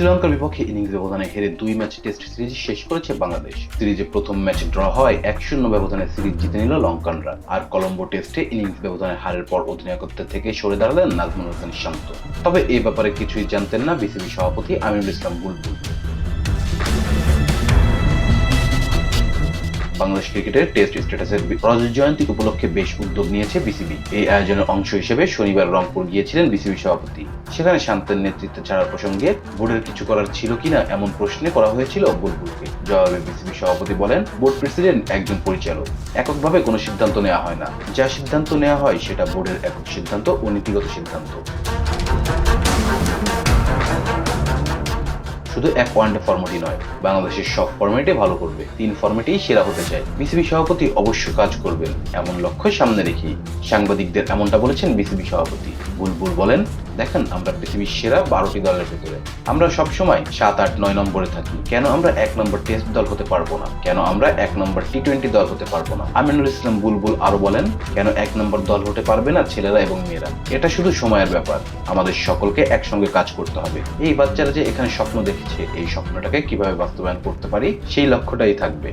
শ্রীলঙ্কার বিপক্ষে ইনিংস ব্যবধানে হেরে দুই ম্যাচ টেস্ট সিরিজ শেষ করেছে বাংলাদেশ। সিরিজে প্রথম ম্যাচ ড্র হয় এক শূন্য ব্যবধানে সিরিজ জিতে নিল লঙ্কানরা। আর কলম্বো টেস্টে ইনিংস ব্যবধানে হারের পর অধিনায়কত্ব থেকে সরে দাঁড়ালেন নাজমুল হোসেন শান্ত। তবে এ ব্যাপারে কিছুই জানতেন না বিসিবি সভাপতি আমিনুল ইসলাম বুলবুল। বাংলাদেশ ক্রিকেটের টেস্ট স্ট্যাটাসের রজত জয়ন্তী উপলক্ষে বেশ উদ্যোগ নিয়েছে বিসিবি। এই আয়োজনের অংশ হিসেবে শনিবার রংপুর গিয়েছিলেন বিসিবি সভাপতি। সেখানে শান্তের নেতৃত্ব ছাড়ার প্রসঙ্গে বোর্ডের কিছু করার ছিল কিনা এমন প্রশ্নে করা হয়েছিল বুলবুলকে জবাবে বিসিবি সভাপতি বলেন, বোর্ড প্রেসিডেন্ট একজন পরিচালক। এককভাবে কোনো সিদ্ধান্ত নেওয়া হয় না। যা সিদ্ধান্ত নেওয়া হয় সেটা বোর্ডের একক সিদ্ধান্ত ও নীতিগত সিদ্ধান্ত। শুধু এক ওয়ানডে ফর্মেটই নয়, বাংলাদেশের সব ফর্মেটে ভালো করবে। তিন ফর্মেটেই সেরা হতে চায়। বিসিবি সভাপতি অবশ্য কাজ করবেন, এমন লক্ষ্য সামনে রেখেই। সাংবাদিকদের এমনটা বলেছেন বিসিবি সভাপতি। বুলবুল বলেন, দেখেন, আমরা পৃথিবীর সেরা বারোটি দলের ভেতরে। আমরা সব সময় সাত, আট, নয় নম্বরে থাকি। কেন আমরা এক নম্বর টেস্ট দল হতে পারব না? কেন আমরা এক নম্বর টি টোয়েন্টি দল হতে পারব না? আমিনুল ইসলাম বুলবুল আরও বলেন, কেন এক নম্বর দল হতে পারবে না ছেলেরা এবং মেয়েরা? এটা শুধু সময়ের ব্যাপার। আমাদের সকলকে একসঙ্গে কাজ করতে হবে। এই বাচ্চারা যে এখানে স্বপ্ন দেখেছে, এই স্বপ্নটাকে কীভাবে বাস্তবায়ন করতে পারি, সেই লক্ষ্যটাই থাকবে।